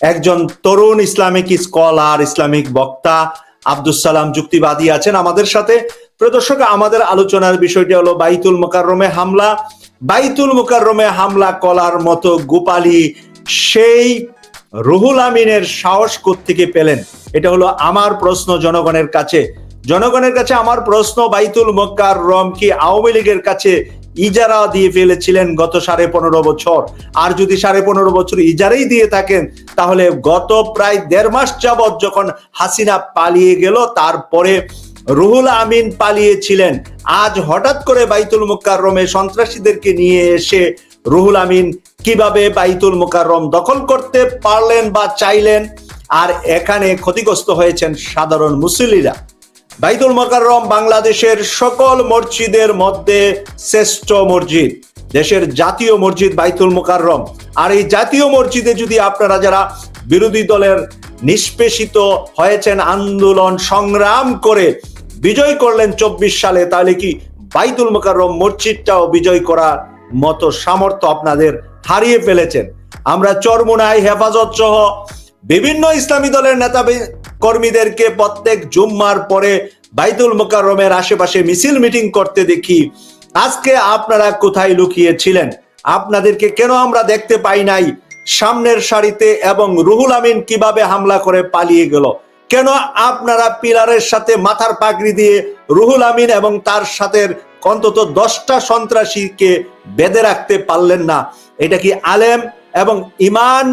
একজন তরুণ Islamic scholar, Islamic বক্তা আব্দুল সালাম যুক্তিবাদী আছেন আমাদের সাথে। প্রদর্শক আমাদের আলোচনার বিষয়টি হলো বাইতুল মোকাররমে হামলা। বাইতুল মোকাররমে হামলা কলার মতো গোপালি সেই রুহুল আমিনের সাহস থেকে পেলেন? এটা হলো আমার প্রশ্ন জনগণের কাছে। জনগণের কাছে আমার প্রশ্ন, বাইতুল মোকাররম কি আওয়ামী লীগের কাছে ইজারা দিয়ে ফেলেছিলেন গত সাড়ে পনেরো বছর। আর যদি সাড়ে পনেরো বছর ইজারাই দিয়ে থাকেন, তাহলে গত প্রায় দেড় মাস যাবৎ যখন হাসিনা পালিয়ে গেল, তারপরে রুহুল আমিন পালিয়েছিলেন। আজ হঠাৎ করে বাইতুল মুকাররমে সন্ত্রাসীদেরকে নিয়ে এসে রুহুল আমিন কীভাবে বাইতুল মুকাররম দখল করতে পারলেন বা চাইলেন, আর এখানে ক্ষতিগ্রস্ত হয়েছেন সাধারণ মুসল্লিরা। বাইতুল মোকাররম বাংলাদেশের সকল মসজিদের মধ্যে শ্রেষ্ঠ মসজিদ, দেশের জাতীয় মসজিদ বাইতুল মোকাররম। আর এই জাতীয় মসজিদে যদি আপনারা যারা বিরোধী দলের নিষ্পেষিত হয়েছেন, আন্দোলন সংগ্রাম করে বিজয় করলেন চব্বিশ সালে, তাহলে কি বাইতুল মোকাররম মসজিদটাও বিজয় করার মতো সামর্থ্য আপনাদের হারিয়ে ফেলেছেন? আমরা চরমুনায় হেফাজত সহ বিভিন্ন ইসলামী দলের নেতা কর্মীদেরকে প্রত্যেক জুম্মার পরে বাইতুল মোকাররমের আশেপাশে মিছিল মিটিং করতে দেখি, আজকে আপনারা কোথায় লুকিয়েছিলেন? আপনাদেরকে কেন আমরা দেখতে পাই নাই? সামনের সারিতে এবং রুহুল আমিন কীভাবে হামলা করে পালিয়ে গেল? কেন আপনারা পিলারের সাথে মাথার পাগড়ি দিয়ে রুহুল আমিন এবং তার সাথে অন্তত দশটা সন্ত্রাসীকে বেঁধে রাখতে পারলেন না? এটা কি আলেম এবং ইমান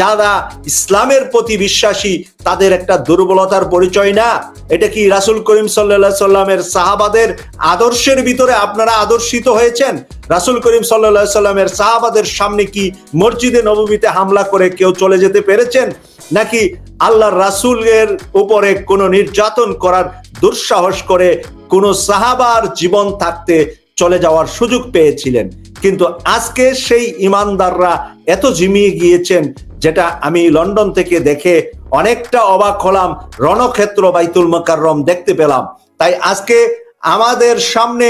যারা ইসলামের প্রতি বিশ্বাসী, তাদের একটা দুর্বলতার পরিচয় না? এটা কি রাসুল করিম সাল্লা সাল্লামের সাহাবাদের আদর্শের ভিতরে আপনারা আদর্শিত হয়েছেন? রাসুল করিম সাল্লা সাল্লামের সাহাবাদের সামনে কি মসজিদে নবমীতে হামলা করে কেউ চলে যেতে পেরেছেন? নাকি আল্লাহর রাসুলের উপরে কোনো নির্যাতন করার দুঃসাহস করে কোনো সাহাবার জীবন থাকতে চলে যাওয়ার সুযোগ পেয়েছিলেন? কিন্তু আজকে সেই ইমানদাররা এত ঝিমিয়ে গিয়েছেন যেটা আমি লন্ডন থেকে দেখে অনেকটা অবাক হলাম, রণক্ষেত্র বাইতুল মোকাররম দেখতে পেলাম। তাই আজকে আমাদের সামনে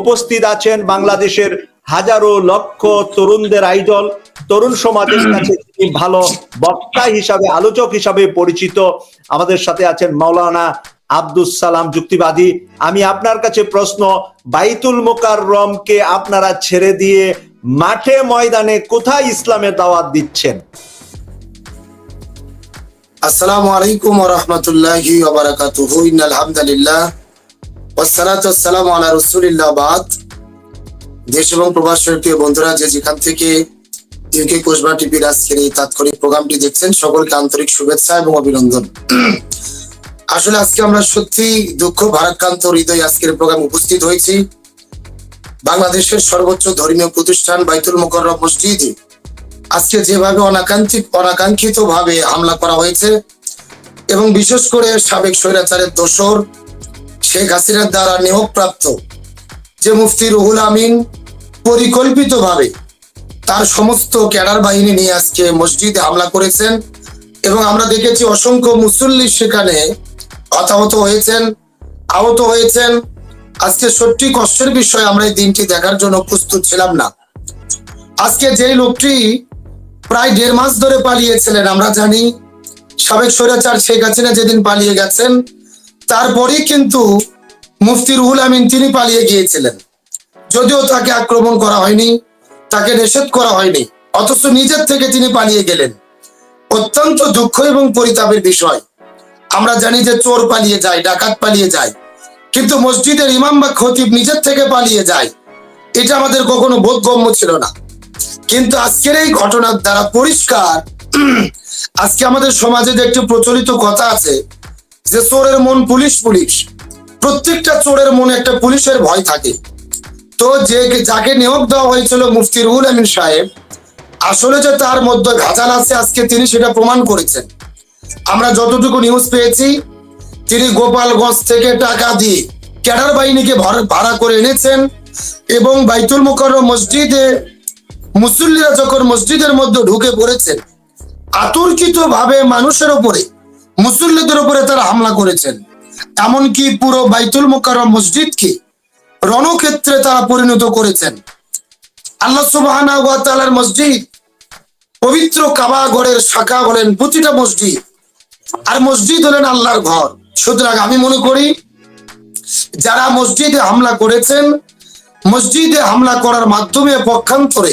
উপস্থিত আছেন বাংলাদেশের হাজারো লক্ষ তরুণদের আইডল। তরুণ সমাজের কাছে ভালো বক্তা হিসাবে, আলোচক হিসাবে পরিচিত। আমাদের সাথে আছেন মাওলানা আব্দুল সালাম যুক্তিবাদী। আমি আপনার কাছে প্রশ্ন, বাইতুল মোকাররমকে আপনারা ছেড়ে দিয়ে মাঠে ময়দানে কোথায় ইসলামের দাওয়াত দিচ্ছেন? আসসালামু আলাইকুম রাহমাতুল্লাহি ওয়া বারাকাতুহু। ইন্নাল হামদালিল্লাহ ওয়াসসালাতু ওয়াসসালামু আলা রাসূলিল্লাহ দেশ এবং প্রবাসের প্রিয় বন্ধুরা, যে যেখান থেকে ইউকে কোষবা টিভির আজকের এই তাৎক্ষণিক প্রোগ্রামটি দেখছেন, সকলকে আন্তরিক শুভেচ্ছা এবং অভিনন্দন। আসলে আজকে আমরা সত্যি দুঃখ, ভারাক্রান্ত হৃদয় আজকের প্রোগ্রাম উপস্থিত হয়েছি। বাংলাদেশের সর্বোচ্চ ধর্মীয় প্রতিষ্ঠান বাইতুল মোকররম মসজিদে আজকে যেভাবে অনাকাঙ্ক্ষিত অনাকাঙ্ক্ষিত ভাবে হামলা করা হয়েছে, এবং বিশেষ করে সাবেক স্বৈরাচারের দোসর শেখ হাসিনার দ্বারা নিয়োগপ্রাপ্ত যে মুফতি রুহুল আমিন, পরিকল্পিতভাবে তার সমস্ত ক্যাডার বাহিনী নিয়ে আজকে মসজিদে হামলা করেছেন, এবং আমরা দেখেছি অসংখ্য মুসল্লি সেখানে হতাহত হয়েছেন, আহত হয়েছেন। আজকে সত্যি কষ্টের বিষয়, আমরা এই দিনটি দেখার জন্য প্রস্তুত ছিলাম না। আজকে যে লোকটি প্রায় দেড় মাস ধরে পালিয়েছিলেন, আমরা জানি। সাবেক স্বৈরাচার শেখ হাসিনা যেদিন পালিয়ে গেছেন, তারপরেই কিন্তু মুফতি রুহুল আমিন তিনি পালিয়ে গিয়েছিলেন। যদিও তাকে আক্রমণ করা হয়নি, তাকে নিষেধ করা হয়নি, অথচ নিজের থেকে তিনি পালিয়ে গেলেন। অত্যন্ত দুঃখ এবং পরিতাপের বিষয়। আমরা জানি যে চোর পালিয়ে যায়, ডাকাত পালিয়ে যায়, কিন্তু মসজিদের ইমাম বা খতিব নিজের থেকে পালিয়ে যায়। এটা আমাদের কখনো বোধগম্য ছিল না। কিন্তু আজকের এই ঘটনার দ্বারা পরিষ্কার, আজকে আমাদের সমাজে যে একটি প্রচলিত কথা আছে যে চোরের মন পুলিশ পুলিশ, প্রত্যেকটা চোরের মনে একটা পুলিশের ভয় থাকে। তো যে যাকে নিয়োগ দেওয়া হয়েছিল মুফতি রুহুল আমিন সাহেব, আসলে যে তার মধ্যে ভেজাল আছে আজকে তিনি সেটা প্রমাণ করেছেন। আমরা যতটুকু নিউজ পেয়েছি, তিনি গোপালগঞ্জ থেকে টাকা দিয়ে ক্যাডার বাহিনীকে ভাড়া করে এনেছেন এবং বাইতুল মুকররম মসজিদে মুসল্লিরা যখন মসজিদের মধ্যে ঢুকে পড়েছেন, আতর্কিত ভাবে মানুষের ওপরে মুসল্লিদের উপরে তারা হামলা করেছেন। এমনকি পুরো বাইতুল মোকাররম মসজিদকে রণক্ষেত্রে তারা পরিণত করেছেন। আল্লাহ সুবাহ মসজিদ, পবিত্র কাবা ঘরের শাখা হলেন প্রতিটা মসজিদ। আর মসজিদ হলেন আল্লাহর ঘর। সুতরাং আমি মনে করি, যারা মসজিদে হামলা করেছেন, মসজিদে হামলা করার মাধ্যমে পক্ষান্তরে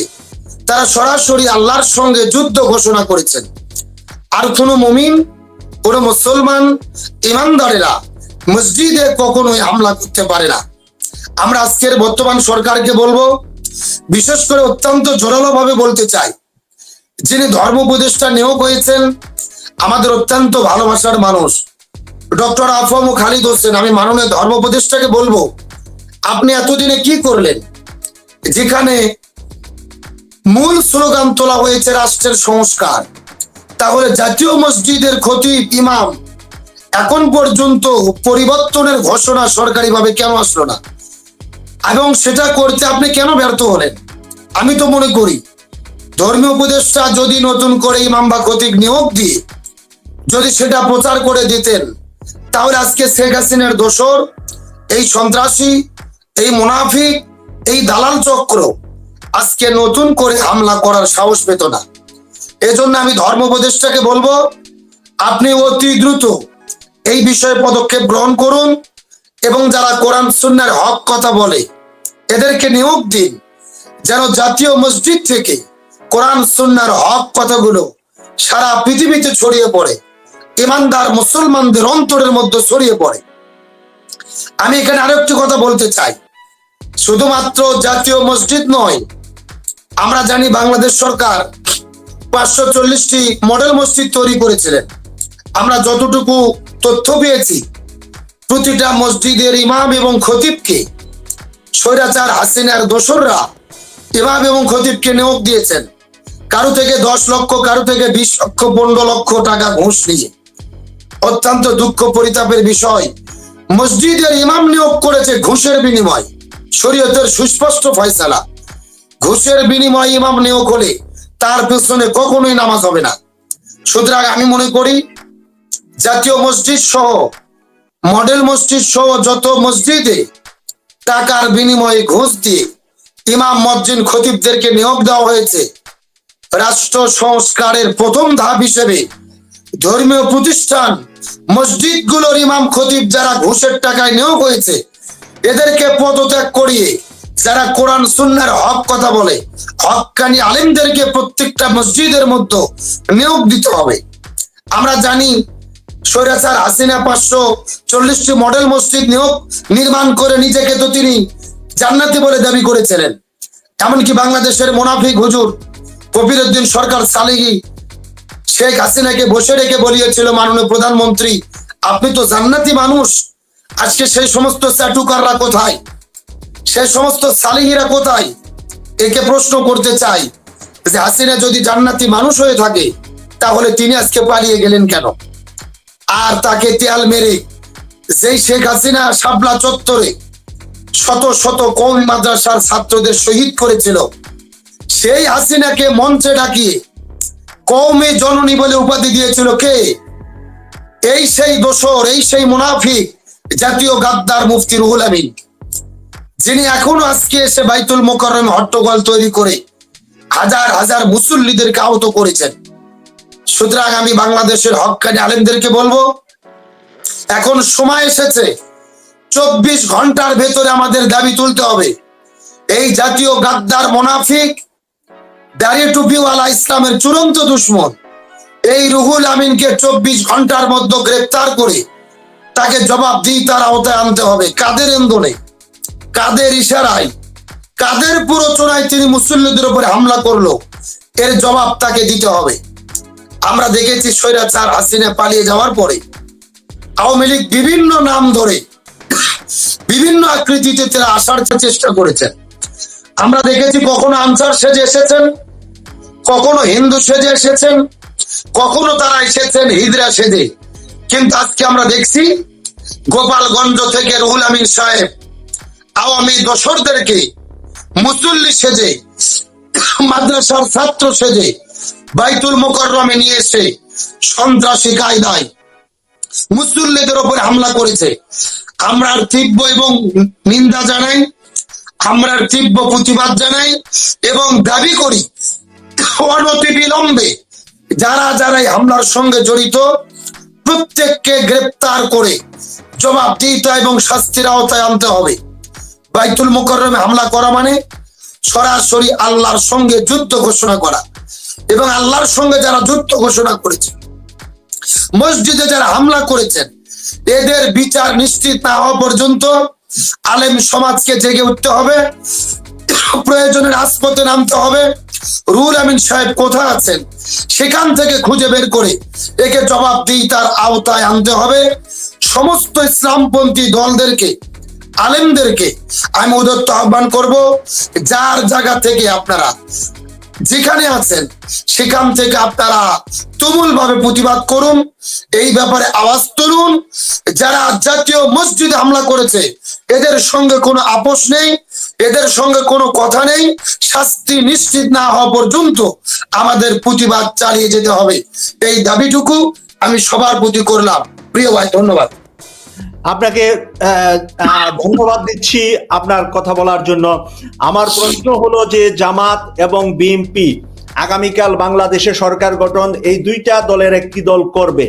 তারা সরাসরি আল্লাহর সঙ্গে যুদ্ধ ঘোষণা করেছেন। আর কোনো মুমিন, কোনো মুসলমান, ইমানদারেরা মসজিদে কখনোই হামলা করতে পারে না। আমরা আজকের বর্তমান সরকারকে বলব, বিশেষ করে অত্যন্ত জোরালো ভাবে বলতে চাই, যিনি ধর্ম উপদেষ্টা নিয়োগ হয়েছেন, আমাদের অত্যন্ত ভালোবাসার মানুষ, ডক্টর আফম খালিদ হোসেন। আমি মাননীয় ধর্ম উপদেষ্টাকে বলব, আপনি এতদিনে কি করলেন? যেখানে মূল স্লোগান তোলা হয়েছে রাষ্ট্রের সংস্কার। তাহলে জাতীয় মসজিদের খতিব ইমাম। এখন পর্যন্ত পরিবর্তনের ঘোষণা সরকারিভাবে কেন আসলো না? এবং সেটা করতে আপনি কেন ব্যর্থ হলেন? আমি তো মনে করি, ধর্মীয় উপদেষ্টা যদি নতুন করে ইমাম বা খতিব নিয়োগ দিয়ে যদি সেটা প্রচার করে দিতেন, তাহলে আজকে শেখ হাসিনার দোসর এই সন্ত্রাসী, এই মুনাফিক, এই দালাল চক্র আজকে নতুন করে হামলা করার সাহস পেত না। এজন্য আমি ধর্ম উপদেষ্টাকে বলব, আপনি অতি দ্রুত এই বিষয়ে পদক্ষেপ গ্রহণ করুন এবং যারা কোরআন সুন্নার হক কথা বলে, এদেরকে নিয়োগ দিন। যেন জাতীয় মসজিদ থেকে কোরআন সুন্নার হক কথাগুলো সারা পৃথিবীতে ছড়িয়ে পড়ে, ইমানদার মুসলমানদের অন্তরের মধ্যে ছড়িয়ে পড়ে। আমি এখানে আরেকটি কথা বলতে চাই। শুধুমাত্র জাতীয় মসজিদ নয় আমরা জানি বাংলাদেশ সরকার পাঁচশো চল্লিশটি মডেল মসজিদ তৈরি করেছিলেন। আমরা যতটুকু তথ্য পেয়েছি, প্রতিটা মসজিদের ইমাম এবং খতিবকে, স্বৈরাচার হাসিনার দোসররা ইমাম এবং খতিবকে নিয়োগ দিয়েছেন। কারও থেকে দশ লক্ষ, কারও থেকে বিশ লক্ষ, পনেরো লক্ষ টাকা ঘুষ নিয়ে। অত্যন্ত দুঃখ পরিতাপের বিষয়, মসজিদের ইমাম নিয়োগ করেছে ঘুষের বিনিময়, শরীয়তের সুস্পষ্ট ফয়সালা। ঘুষের বিনিময়ে ইমাম নিয়োগ হলে তার পেছনে কখনোই নামাজ হবে না। সুতরাং আমি মনে করি, জাতীয় মসজিদ সহ, মডেল মসজিদ সহ যত মসজিদে টাকার বিনিময়ে ঘুষ দিয়ে ইমাম মসজিদ খতিবদেরকে নিয়োগ দেওয়া হয়েছে, রাষ্ট্র সংস্কারের প্রথম ধাপ হিসেবে ধর্মীয় প্রতিষ্ঠান মসজিদগুলোর ইমাম খতিব যারা ঘুষের টাকায় নিয়োগ হয়েছে, এদেরকে পদত্যাগ করিয়ে যারা কোরআন সুন্নার হক কথা বলে হকানি আলিমদেরকে প্রত্যেকটা মসজিদের মধ্যে নিয়োগ দিতে হবে। আমরা জানি স্বৈরাচার হাসিনা পাঁচশো চল্লিশটি মডেল মসজিদ নিয়োগ, নির্মাণ করে নিজেকে তো তিনি জান্নাতি বলে দাবি করেছিলেন। এমনকি বাংলাদেশের মোনাফিক হুজুর কবিরুদ্দিন সরকার সালিগি শেখ হাসিনাকে বসে রেখে বলিয়েছিল মাননীয় প্রধানমন্ত্রী, আপনি তো জান্নাতি মানুষ, আজকে সেই সমস্ত চাটুকাররা কোথায়? সেই সমস্ত সালিহিরা কোথায়? একে প্রশ্ন করতে চাই যে হাসিনা যদি জান্নাতি মানুষ হয়ে থাকে, তাহলে তিনি আজকে পালিয়ে গেলেন কেন? আর তাকে তেয়াল মেরে যেই শেখ হাসিনা শাপলা চত্বরে শত শত কম মাদ্রাসার ছাত্রদের শহীদ করেছিল, সেই হাসিনাকে মঞ্চে ডাকিয়ে কৌমে জননী বলে উপাধি দিয়েছিল কে? এই সেই দোসর, এই সেই মুনাফিক জাতীয় গাদ্দার মুফতি রুহুল আমিন। যিনি এখনও আজকে এসে বাইতুল মোকরম হট্টগোল তৈরি করে হাজার হাজার মুসল্লিদেরকে আহত করেছেন। সুতরাং আমি বাংলাদেশের হকানি আলেমদেরকে বলব, এখন সময় এসেছে, চব্বিশ ঘণ্টার ভেতরে আমাদের দাবি তুলতে হবে। এই জাতীয় গাদ্দার মোনাফিক, দাঁড়িয়ে টুপিওয়ালা ইসলামের চূড়ান্ত দুশ্মন, এই রুহুল আমিনকে চব্বিশ ঘণ্টার মধ্যে গ্রেপ্তার করে তাকে জবাব দিয়ে তার আওতায় আনতে হবে। কাদের এন্দোলে কাদের ইশারায়, কাদের প্ররোচনায় তিনি মুসল্লিদের উপরে হামলা করল? এর জবাব তাকে দিতে হবে। আমরা দেখেছি স্বৈরাচার হাসিনা পালিয়ে যাওয়ার পরে আওয়ামী লীগ বিভিন্ন নাম ধরে বিভিন্ন আকৃতিতে তারা আসার চেষ্টা করেছেন। আমরা দেখেছি কখনো আনসার সেজে এসেছেন, কখনো হিন্দু সেজে এসেছেন, কখনো তারা এসেছেন হিজরা সেজে। কিন্তু আজকে আমরা দেখছি গোপালগঞ্জ থেকে রুহুল আমিন সাহেব আওয়ামী দোসরদেরকে মুসল্লি সেজে, মাদ্রাসার ছাত্র সেজে, বাইতুল মোকররমে নিয়ে এসে সন্ত্রাসী কায়দায় মুসল্লিদের উপরে হামলা করেছে। আমরা তীব্র এবং নিন্দা জানাই, আমরা তীব্র প্রতিবাদ জানাই এবং দাবি করি, অনতি বিলম্বে যারা যারা হামলার সঙ্গে জড়িত, প্রত্যেককে গ্রেপ্তার করে জবাবদিহিতা এবং শাস্তির আওতায় আনতে হবে। বাইতুল মুকররমে হামলা করা মানে সরাসরি আল্লাহর সঙ্গে যুদ্ধ ঘোষণা করা। এবং আল্লাহর সঙ্গে যারা যুদ্ধ ঘোষণা করেছে, মসজিদে যারা হামলা করেছেন, এদের বিচার নিশ্চিত না হওয়া পর্যন্ত আলেম সমাজকে জেগে উঠতে হবে, প্রয়োজনে রাজপথে নামতে হবে। রুল আমিন সাহেব কোথায় আছেন? সেখান থেকে খুঁজে বের করে একে জবাব দিয়ে তার আওতায় আনতে হবে। সমস্ত ইসলামপন্থী দলদেরকে আলেমদেরকে আমি উদত্ত আহ্বান করব, যার জায়গা থেকে আপনারা যেখানে আছেন, সেখান থেকে আপনারা তুমুল ভাবে প্রতিবাদ করুন। এই ব্যাপারে আওয়াজ তুলুন। যারা জাতীয় মসজিদে হামলা করেছে, এদের সঙ্গে কোনো আপোষ নেই, এদের সঙ্গে কোনো কথা নেই। শাস্তি নিশ্চিত না হওয়া পর্যন্ত আমাদের প্রতিবাদ চালিয়ে যেতে হবে। এই দাবিটুকু আমি সবার প্রতি করলাম। প্রিয় ভাই, ধন্যবাদ। আপনাকে ধন্যবাদ দিচ্ছি আপনার কথা বলার জন্য। আমার প্রশ্ন হলো যে জামাত এবং বিএনপি আগামীকাল বাংলাদেশে সরকার গঠন, এই দুইটা দলের একটি দল করবে।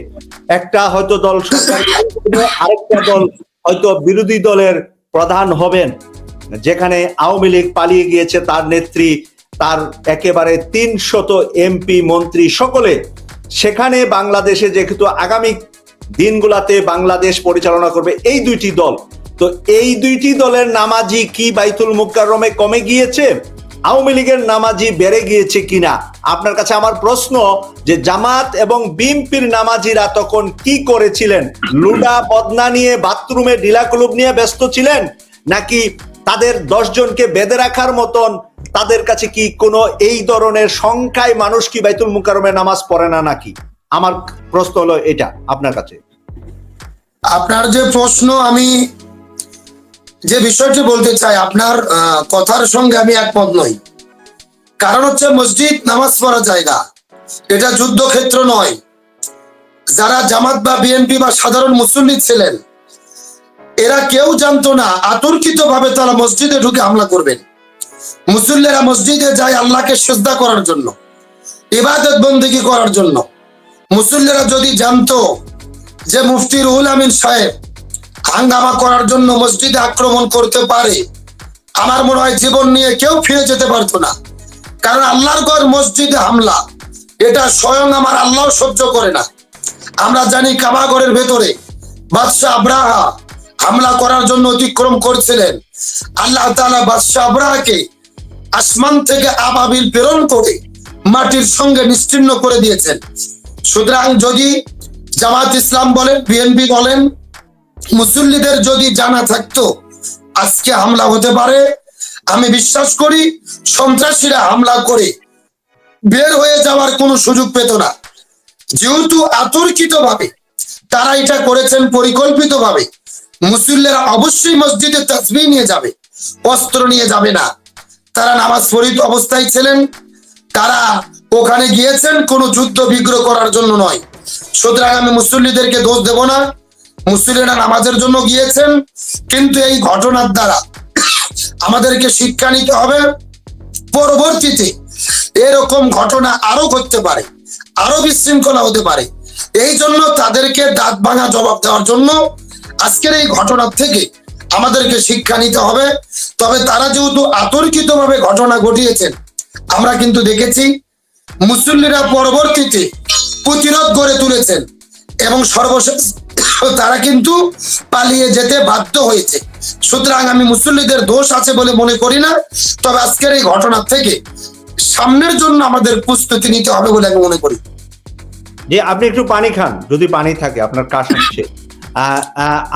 একটা হয়তো দল সরকার আরেকটা দল হয়তো বিরোধী দলের প্রধান হবেন। যেখানে আওয়ামী লীগ পালিয়ে গিয়েছে, তার নেত্রী, তার একেবারে তিন শত এমপি, মন্ত্রী সকলে। সেখানে বাংলাদেশে যেহেতু আগামী দিনগুলাতে বাংলাদেশ পরিচালনা করবে এই দুইটি দল। তো এই দুইটি দলের নামাজি কি বাইতুল মুকাররমে কমে গিয়েছে? আওয়ামী লীগের নামাজি বেড়ে গিয়েছে কিনা? আপনার কাছে আমার প্রশ্ন যে জামাত এবং বিএনপির নামাজিরা তখন কি করেছিলেন? লুডা, বদনা নিয়ে, বাথরুমে ডিলাকুলুব নিয়ে ব্যস্ত ছিলেন? নাকি তাদের দশজনকে বেঁধে রাখার মতন তাদের কাছে কি কোনো এই ধরনের সংখ্যায় মানুষ কি বাইতুল মুকাররমে নামাজ পড়ে না নাকি? আমার প্রশ্ন হলো এটা আপনার কাছে। আপনার যে প্রশ্ন, আমি যে বিষয়টি বলতে চাই, আপনার কথার সঙ্গে আমি একমত নই। কারণ হচ্ছে মসজিদ নামাজ পড়া জায়গা এটা যুদ্ধক্ষেত্র নয়। যারা জামাত বা বিএনপি বা সাধারণ মুসল্লি ছিলেন, এরা কেউ জানতো না আতর্কিত ভাবে তারা মসজিদে ঢুকে হামলা করবেন। মুসল্লিরা মসজিদে যায় আল্লাহকে শ্রদ্ধা করার জন্য ইবাদত বন্দিগি করার জন্য। মুসল্লিরা যদি জানতো যে মুফতি রুহুল আমিন সাহেব হাঙ্গামা করার জন্য মসজিদে আক্রমণ করতে পারে, আমার মনে হয় জীবন নিয়ে কেউ ফিরে যেতে পারতো না। কারণ আল্লাহর গড় মসজিদে হামলা, এটা স্বয়ং আমার আল্লাহ সহ্য করে না। আমরা জানি কাবাগরের ভেতরে বাদশাহ আব্রাহা হামলা করার জন্য অতিক্রম করছিলেন। আল্লাহ তালা বাদশাহ আব্রাহাকে আসমান থেকে আবাবিল প্রেরণ করে মাটির সঙ্গে নিশ্চিন্ন করে দিয়েছেন। সুতরাং যদি জামাত ইসলাম বলেন, বিএনপি বলেন, মুসল্লিদের যদি জানা থাকতো আজকে হামলা হতে পারে, আমি বিশ্বাস করি সন্ত্রাসীরা হামলা করে বের হয়ে যাওয়ার কোনো সুযোগ পেত না। যেহেতু আতর্কিত ভাবে তারা এটা করেছেন পরিকল্পিত ভাবে মুসল্লিরা অবশ্যই মসজিদে তসবি নিয়ে যাবে, অস্ত্র নিয়ে যাবে না। তারা নামাজ পড়িত অবস্থায় ছিলেন তারা ওখানে গিয়েছেন, কোনো যুদ্ধ বিগ্রহ করার জন্য নয়। সুতরাং আমি মুসল্লিদেরকে দোষ দেব না। মুসল্লিরা নামাজের জন্য গিয়েছেন, কিন্তু এই ঘটনার দ্বারা আমাদেরকে শিক্ষা নিতে হবে। পরবর্তীতে এরকম ঘটনা আরও ঘটতে পারে আরও বিশৃঙ্খলা হতে পারে। এই জন্য তাদেরকে দাঁত ভাঙা জবাব দেওয়ার জন্য আজকের এই ঘটনার থেকে আমাদেরকে শিক্ষা নিতে হবে। তবে তারা যেহেতু আতর্কিত ভাবে ঘটনা ঘটিয়েছেন, আমরা কিন্তু দেখেছি মুসল্লিরা পরবর্তীতে প্রতিরোধ গড়ে তুলেছেন এবং সর্বশেষ তারা কিন্তু পালিয়ে যেতে বাধ্য হয়েছে। সুতরাং আমি মুসল্লিদের দোষ আছে বলে মনে করি না, তবে আজকের এই ঘটনা থেকে সামনের জন্য আমাদের প্রস্তুতি নিতে হবে বলে আমি মনে করি। যে আপনি একটু পানি খান, যদি পানি থাকে, আপনার কাশ হচ্ছে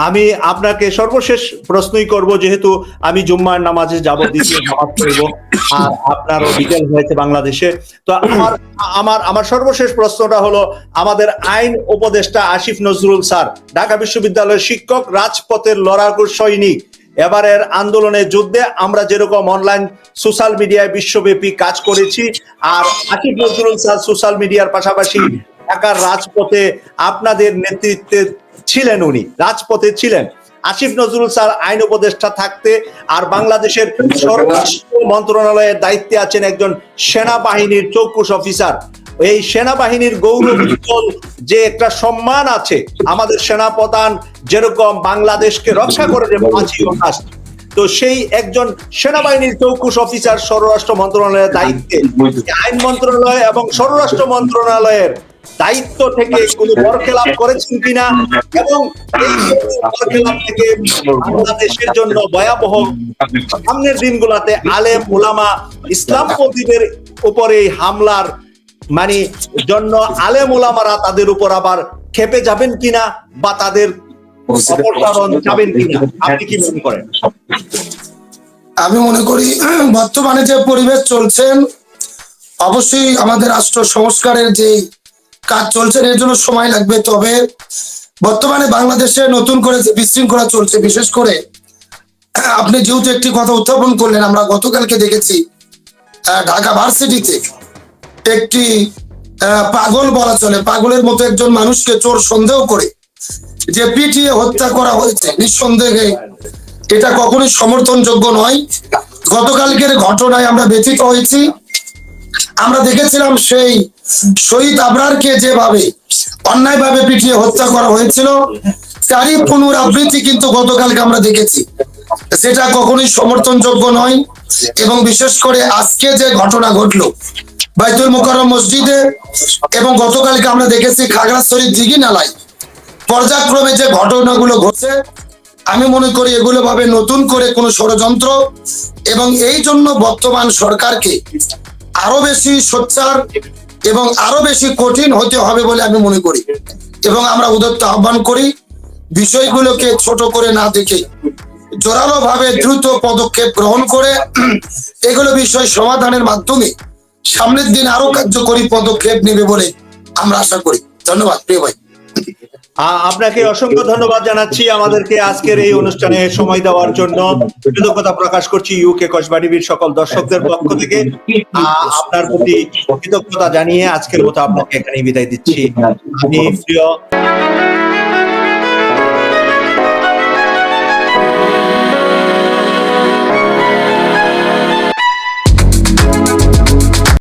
আমি আপনাকে সর্বশেষ প্রশ্নই করব, যেহেতু আমি জুম্মার নামাজে যাব, দ্বিতীয় নামাজ পড়ব, আর আপনারও বিকেল হয়েছে বাংলাদেশে। তো আমার আমার আমার সর্বশেষ প্রশ্নটা হলো, আমাদের আইন উপদেষ্টা আসিফ নজরুল স্যার, ঢাকা বিশ্ববিদ্যালয়ের শিক্ষক, রাজপথের লড়াকু সৈনিক, এবারের আন্দোলনের যুদ্ধে আমরা যেরকম অনলাইন সোশ্যাল মিডিয়ায় বিশ্বব্যাপী কাজ করেছি, আর আসিফ নজরুল স্যার সোশ্যাল মিডিয়ার পাশাপাশি ঢাকার রাজপথে আপনাদের নেতৃত্বে ছিলেন উনি রাজপথে ছিলেন। আসিফ নজরুল স্যার আইন উপদেষ্টা থাকতে আর বাংলাদেশের স্বরাষ্ট্র মন্ত্রণালয়ের দায়িত্বে আছেন একজন সেনাবাহিনীর চৌকুশ অফিসার। এই সেনাবাহিনীর গৌরবোজ্জ্বল যে একটা সম্মান আছে আমাদের সেনাপ্রধান যেরকম বাংলাদেশকে রক্ষা করে যে পাঁচই অগাস্ট তো সেই একজন সেনাবাহিনীর চৌকুশ অফিসার স্বরাষ্ট্র মন্ত্রণালয়ের দায়িত্বে। আইন মন্ত্রণালয় এবং স্বরাষ্ট্র মন্ত্রণালয়ের দায়িত্ব থেকে কোনো বরখেলাপ করেছেন কিনা? এবং এই বরখেলাপ থেকে বাংলাদেশের জন্য ভয়াবহ সামনের দিনগুলোতে আলেম ওলামা ইসলামপন্থীদের উপরে এই হামলার মানে জন্য আলেম ওলামারা তাদের উপর আবার খেপে যাবেন কিনা বা তাদের যাবেন কিনা? আপনি কি মনে করেন? আমি মনে করি বর্তমানে যে পরিবেশ চলছেন অবশ্যই আমাদের রাষ্ট্র সংস্কারের যে কাজ চলছে এর জন্য সময় লাগবে। তবে বর্তমানে বাংলাদেশে নতুন করে যে বিশৃঙ্খলা চলছে, বিশেষ করে, আপনি যেহেতু একটি কথা উত্থাপন করলেন, আমরা গতকালকে দেখেছি ঢাকা ভার্সিটিতে একটি পাগল বলা চলে, পাগলের মতো একজন মানুষকে চোর সন্দেহ করে যে পিটিয়ে হত্যা করা হয়েছে। নিঃসন্দেহে এটা কখনোই সমর্থনযোগ্য নয়। গতকালকের ঘটনায় আমরা ব্যথিত হয়েছি। আমরা দেখেছিলাম সেই শহীদ আবরারকে যেভাবে অন্যায়ভাবে পিটিয়ে হত্যা করা হয়েছিল, তারই পুনরাবৃত্তি কিন্তু গতকালকে আমরা দেখেছি। সেটা কখনোই সমর্থনযোগ্য নয় এবং বিশেষ করে আজকে যে ঘটনা ঘটলো, বাইতুল মোকাররম মসজিদে এবং গতকালকে আমরা দেখেছি খাগড়াছড়ির দিঘি নালায় পর্যায়ক্রমে যে ঘটনাগুলো ঘটছে, আমি মনে করি এগুলো ভাবে নতুন করে কোনো ষড়যন্ত্র এবং এই জন্য বর্তমান সরকারকে আরও বেশি সোচ্চার এবং আরও বেশি কঠিন হতে হবে বলে আমি মনে করি। এবং আমরা উদত্ত আহ্বান করি, বিষয়গুলোকে ছোট করে না দেখে জোরালো ভাবে দ্রুত পদক্ষেপ গ্রহণ করে, এগুলো বিষয় সমাধানের মাধ্যমে সামনের দিন আরও কার্যকরী পদক্ষেপ নেবে বলে আমরা আশা করি। ধন্যবাদ, প্রিয় ভাই। আপনাকে অসংখ্য ধন্যবাদ জানাচ্ছি আমাদেরকে আজকের এই অনুষ্ঠানে সময় দেওয়ার জন্য। কৃতজ্ঞতা প্রকাশ করছি ইউকে কসবা টিভির সকল দর্শকদের পক্ষ থেকে। আপনার প্রতি কৃতজ্ঞতা জানিয়ে আজকের মতো আপনাকে এখানে বিদায় দিচ্ছি। আমি প্রিয়